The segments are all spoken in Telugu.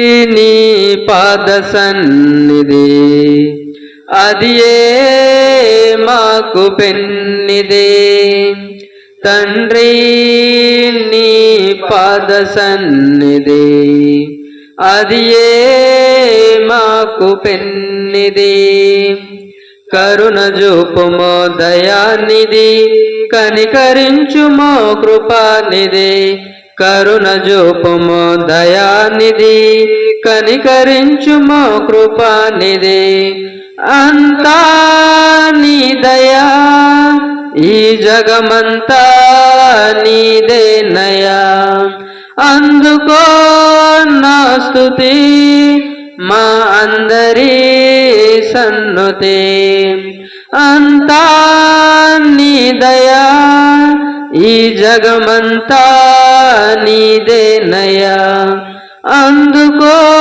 నీ పాద సన్నిధి. అది ఏ మాకు పెన్నిదే? తండ్రి నీ పాద సన్నిధి. అది ఏ మాకు పెన్నిది? కరుణ చూపుమో దయానిధి కనికరించుమో కృపానిధి. కరుణ చూపుము దయానిధి కనికరించుము కృపానిధి. అంతా నీ దయా ఈ జగమంతా నీదే నయా. అందుకో నా స్థుతి మా అందరి సన్నుతి. అంతా నీ దయా ఈ జగమంతా నీదే నయా. అందుకో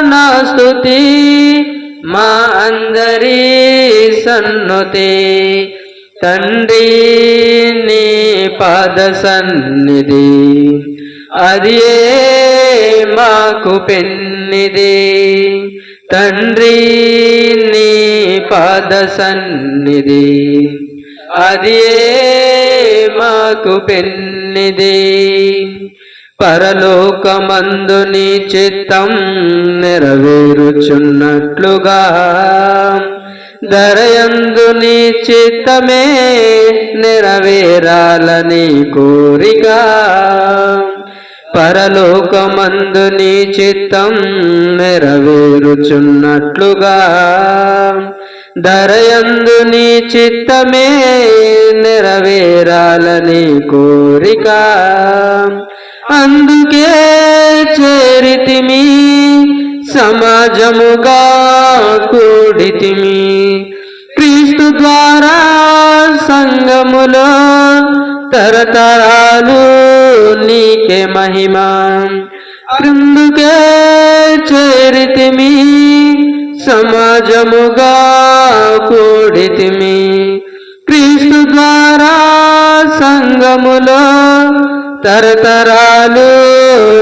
నా స్తుతి మా అందరి సన్నుతి. తండ్రి నీ పాద సన్నిధి. అది ఏ మాకు పెన్నిది? తండ్రి నీ పాద సన్నిధి. అది ఏ పెన్నిది. పరలోకమందు నీ చిత్తం నెరవేరుచున్నట్లుగా. ధరయందు నీ చిత్తమే నెరవేరాలని కోరిక. పరలోకమందు నీ చిత్తం నెరవేరుచున్నట్లుగా. ధరయందు నీ చిత్తమే నెరవేరాలని కోరిక. అందుకే చేరితిమి సమాజముగా కూడితిమి. క్రీస్తు ద్వారా సంగములో తరతరాలు నీకే మహిమ. అందుకే చేరితిమి సమాజముగా కూడితిమి. క్రీస్తు ద్వారా సంగములో తరతరాలు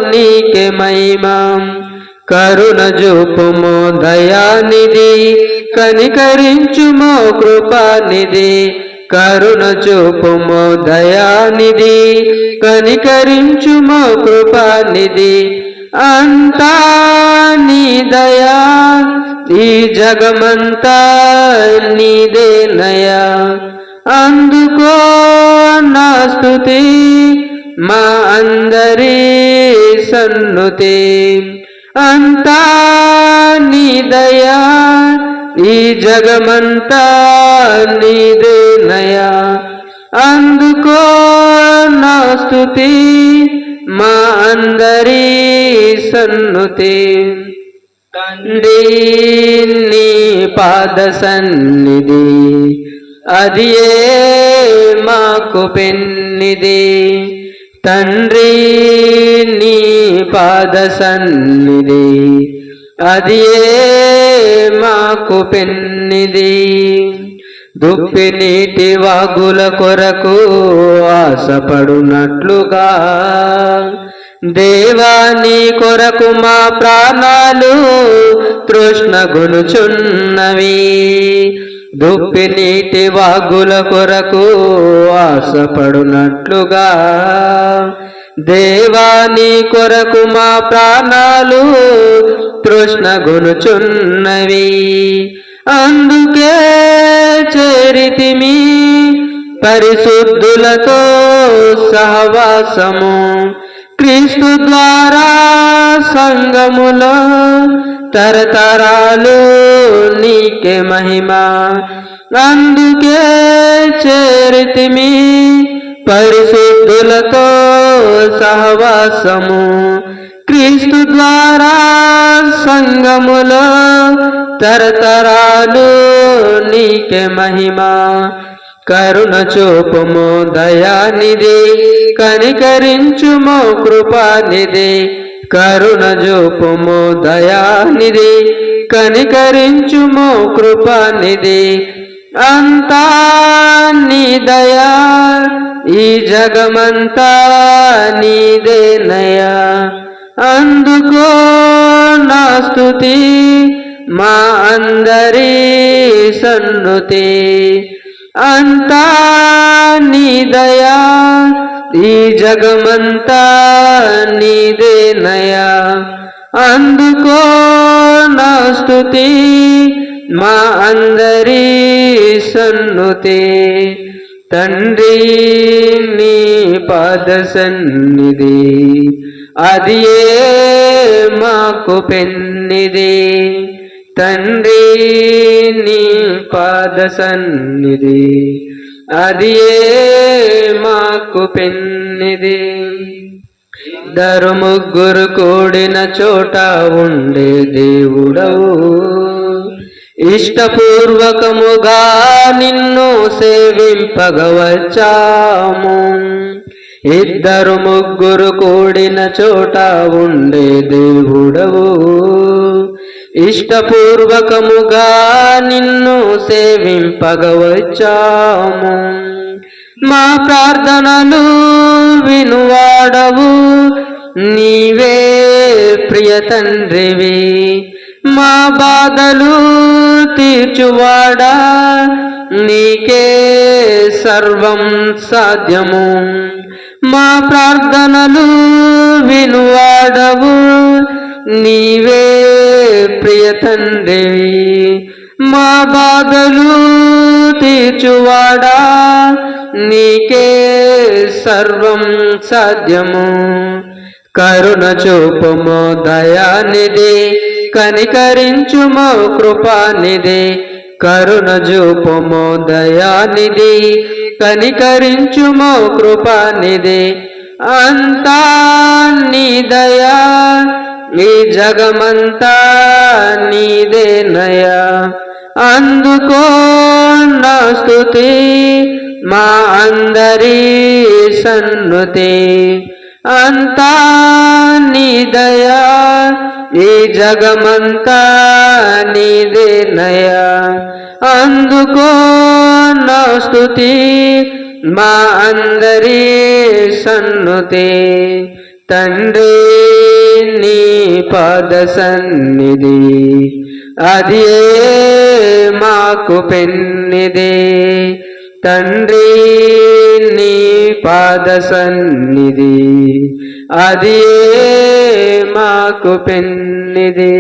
నీకే మహిమం. కరుణ చూపుము దయానిధి కనికరించుమో కృపానిధి. కరుణ చూపుము దయానిధి కనికరించుమో కృపానిధి. అంతా నీ దయా ఈ జగమంతా నీదే నయా అందుకో నా స్థుతి మా అందరి సన్నుతి. అంతా నీ దయా ఈ జగమంతా నీదే నయా అందుకో నా స్తుతి సన్నుతి తండ్రి పాద సన్నిధి అది మాకు పెన్నిది? తండ్రి నీ పాద సన్నిధి అది మాకు పెన్నిది? దుప్పి నీటి వాగుల కొరకు ఆశపడునట్లుగా దేవాని కొరకు మా ప్రాణాలు తృష్ణ గొనుచున్నవి దుప్పి నీటి వాగుల కొరకు ఆశపడునట్లుగా. దేవాని కొరకు మా ప్రాణాలు తృష్ణ అందుకే చేరితిమి పరిశుద్ధులతో సహవాసము. క్రీస్తు ద్వారా సంగములో తరతరాలు నీకే మహిమ. అందుకే చేరితిమి పరిశుద్ధులతో సహవాసము. క్రీస్తు ద్వారా సంగములో తరతరాలు నీకే మహిమ. కరుణ చూపుము దయానిధి కనికరించుము కృపానిధి. కరుణ చూపుము దయానిధి కనికరించుము కృపానిధి. అంతా నీ దయా ఈ జగమంతా నీదే నయా. అందుకో నా స్తుతి మా అందరి సన్నుతి అంతా నీ దయా ఈ జగమంతా నీదే నయా. అందుకో నా స్థుతి మా అందరి సన్నుతి తండ్రి నీ పాద సన్నిధి అది మాకు పెన్నిది? తండ్రి నీ పాద సన్నిధి అది మాకు పెన్నిది ఇద్దరు ముగ్గురు కూడిన చోట ఉండే దేవుడవు ఇష్టపూర్వకముగా నిన్ను సేవింపగవచ్చాము ఇద్దరు ముగ్గురు కూడిన చోట ఉండే దేవుడవు ఇష్టపూర్వకముగా నిన్ను సేవింపగవచ్చాము. మా ప్రార్థనలు వినువాడవు నీవే ప్రియ తండ్రివి. మా బాధలు తీర్చువాడా నీకే సర్వం సాధ్యము. మా ప్రార్థనలు వినువాడవు. నీవే ప్రియ మా బాధలు తీర్చువాడా. నీకే సర్వం సాధ్యము. కరుణ చూపుము దయానిది కనికరించుమో కృపానిది కరుణ చూపుము దయానిధి కనికరించుమో కృపానిధి. అంతా నీ దయా ఈ జగమంతా నీదే నయా. అందుకో నా స్థుతి మా అందరి సన్నుతి. అంతా నీ దయా ఈ జగమంతా నీదే నయా అందుకో నా స్తుతి మా అందరి సన్నుతి. తండ్రి నీ పాద సన్నిధి అది మాకు పెన్నిది. తండ్రి నీ పాద సన్నిధి అది మాకు పెన్నిది?